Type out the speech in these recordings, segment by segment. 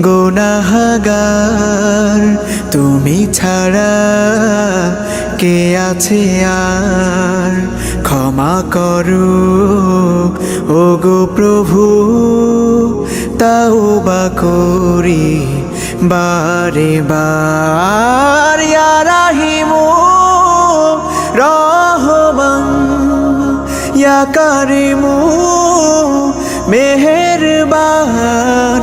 গোনাহাগার, তুমি ছাড়া কে আছে আর? ক্ষমা করো ও গো প্রভু তাও বা করি বারে বার। রাহিমু রহমান ইয়া কারিমু মেহেরবান।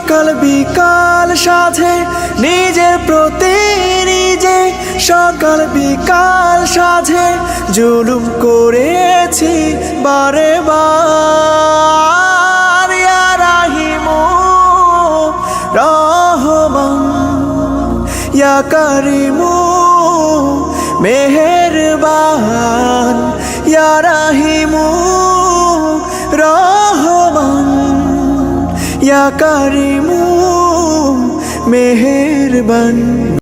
সকাল বিকাল সাধে, নিজের প্রতি নিজে সকাল বিকাল সাধে, জুলুম করেছি বারে বার। রাহিমু রহমান, ইয়া কারিমু মেহেরবান, ইয়া রাহিমু ইয়া কারিমু মেহেরবান।